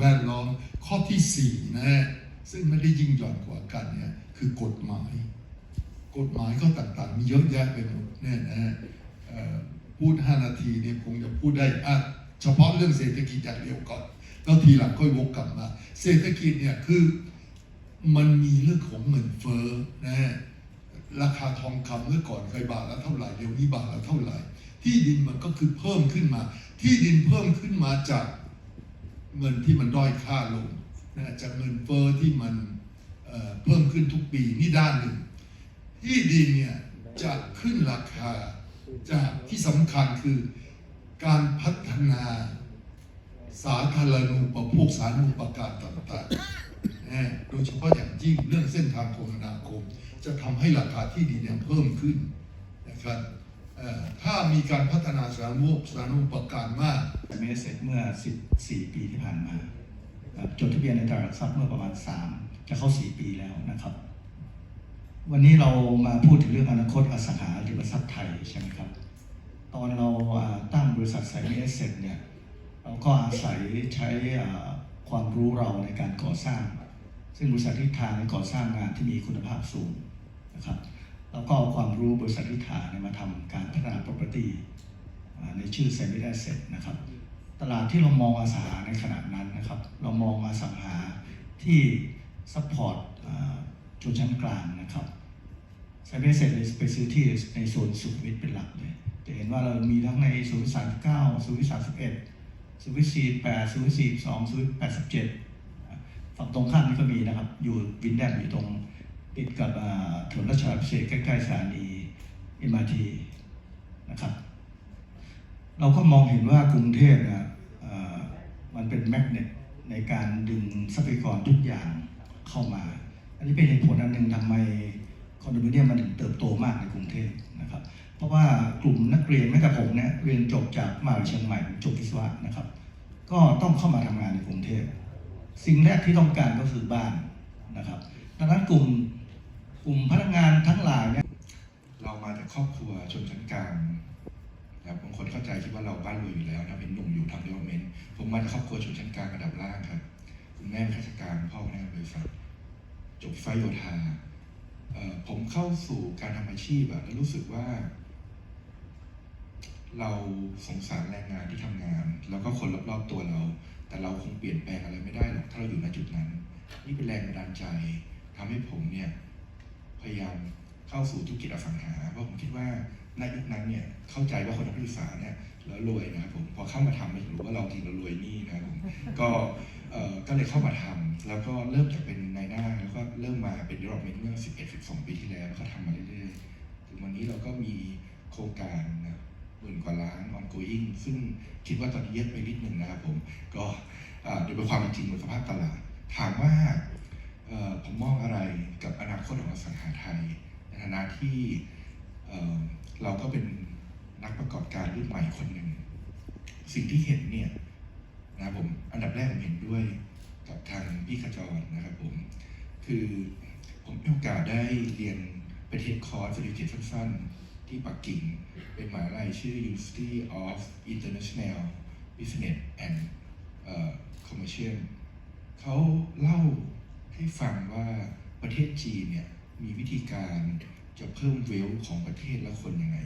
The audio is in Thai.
แวดล้อม ข้อที่สี่นะฮะซึ่งไม่ได้ยิ่งหย่อนกว่ากันเนี่ยคือกฎหมาย กฎหมายก็ต่างๆ มีเยอะแยะไปหมดเนี่ยนะฮะพูด 5 นาทีเนี่ยคงจะพูดได้อะเฉพาะเรื่องเศรษฐกิจอย่างเดียวก่อน แล้วทีหลังค่อยวกกลับมา เศรษฐกิจเนี่ยคือมันมีเรื่องของเงินเฟ้อนะฮะราคาทองคำเมื่อก่อนเคยบาทละเท่าไหร่เดี๋ยวนี้บาทละเท่าไหร่ ที่ดินมันก็คือเพิ่มขึ้นมา ที่ดินเพิ่มขึ้นมาจาก เงินที่มันด้อยค่าลงนะจากเงินเฟ้อที่มันเเพิ่มขึ้นทุกปีนี่ด้านหนึ่ง ที่ดินเนี่ยจะขึ้นราคาจากที่สำคัญคือการพัฒนาสาธารณูปโภคสาธารณูปการต่างๆ โดยเฉพาะอย่างยิ่งเรื่องเส้นทางคมนาคม จะทำให้ราคาที่ดินเนี่ยเพิ่มขึ้นนะครับ ถ้ามีการพัฒนาสารณูปสารณูปการมากไม่ได้เสร็จเมื่อ 14 ปีที่ผ่านมาครับจดทะเบียนในตลาดทรัพย์เมื่อประมาณ 3 จะเข้า 4 ปีแล้วนะครับ วันนี้เรามาพูดถึงเรื่องอนาคตอสังหาริมทรัพย์ไทยใช่ไหมครับ ตอนเราตั้งบริษัทไซมิเอสเซเนี่ยเราก็อาศัยใช้ความรู้เราในการก่อสร้าง ซึ่งบริษัททิศทางในก่อสร้างงานที่มีคุณภาพสูงนะครับ แล้วก็เอาความรู้บริษัททิศทาเนี่ยมาทำการพัฒนา property ในชื่อ s e m i Asset นะครับ ตลาดที่เรามองอสังหาในขณะนั้นนะครับ เรามองอสังหาที่ซัพพอร์ตชนชั้นกลางนะครับ s e m i Asset ไปซื้อที่ในโซนสุขวิทเป็นหลักเลย จะเห็นว่าเรามีทั้งในศูนย์สามเก้าศูนย์สามสิบเอ็ดศูนย์สี่แปดศูนย์สี่สองศูนย์แปดสิบเจ็ดฝั่งตรงข้ามนี่ก็มีนะครับ อยู่วินแดมอยู่ตรง ติดกับถนนราชดำเนินใกล้ๆสถานี MRT นะครับ เราก็มองเห็นว่ากรุงเทพนี่ยเอ่อมันเป็นแมกเนตในการดึงทรัพยากรทุกอย่างเข้ามา อันนี้เป็นเหตุผลอันหนึ่งทำไมคอนโดมิเนียมมันถึงเติบโตมากในกรุงเทพนะครับ เพราะว่ากลุ่มนักเรียนแม้แต่ผมเนี่ยเรียนจบจากมหาวิทยาลัยเชียงใหม่จบวิศวะนะครับ ก็ต้องเข้ามาทำงานในกรุงเทพ สิ่งแรกที่ต้องการก็คือบ้านนะครับดังนั้นกลุ่ม กลุ่มพนักงานทั้งหลายเนี่ยเรามาจากครอบครัวชนชั้นกลางนะครับบางคนเข้าใจคิดว่าเราบ้านรวยอยู่แล้วนะเป็นหนุ่มอยู่ทำเดเวลเมนต์ผมมาจากครอบครัวชนชั้นกลางระดับล่างครับคุณแม่เป็นข้าราชการพ่อเป็นพนักงานบริษัทจบไฟโยธาผมเข้าสู่การทำอาชีพอะแล้วรู้สึกว่า เราสงสารแรงงานที่ทำงาน แล้วก็คนรอบๆตัวเรา แต่เราคงเปลี่ยนแปลงอะไรไม่ได้หรอกถ้าเราอยู่ณจุดนั้น นี่เป็นแรงบันดาลใจทำให้ผมเนี่ย พยายามเข้าสู่ธุรกิจอสังหา เพราะผมคิดว่าในยุคนั้นเนี่ยเข้าใจว่าคนทำธุรกิจเนี่ยแล้วรวยนะครับผมพอเข้ามาทำไม่รู้ว่าเราทีเรารวยนี่นะครับผมก็เอ่อก็เลยเข้ามาทำแล้วก็เริ่มจากเป็นนายหน้าแล้วก็เริ่มมาเป็น development เมื่อ11 12 ปีที่แล้วแล้วก็ทำมาเรื่อยๆถึงวันนี้เราก็มีโครงการนะหมื่นกว่าล้าน ongoing ซึ่งคิดว่าตอนนี้เยอะไปนิดนึงนะครับผมก็เอ่อโดยเป็นความเป็นจริงบนสภาพตลาด ถามว่า เอ่อผมมองอะไร กับอนาคตของอสังหาไทย ในฐานะที่เอ่อเราก็เป็นนักประกอบการรุ่นใหม่คนหนึ่ง สิ่งที่เห็นเนี่ยนะผมอันดับแรกผมเห็นด้วยกับทางพี่ขจรนะครับผม คือผมมีโอกาสได้เรียนไปเทคคอร์สเศรษฐกิจสั้นๆ ที่ปักกิ่ง เป็นมหาลัยชื่อ University of International Business and Commercial เขาเล่าให้ฟังว่า ประเทศจีนเนี่ยมีวิธีการจะเพิ่มเวลของประเทศและคนยังไง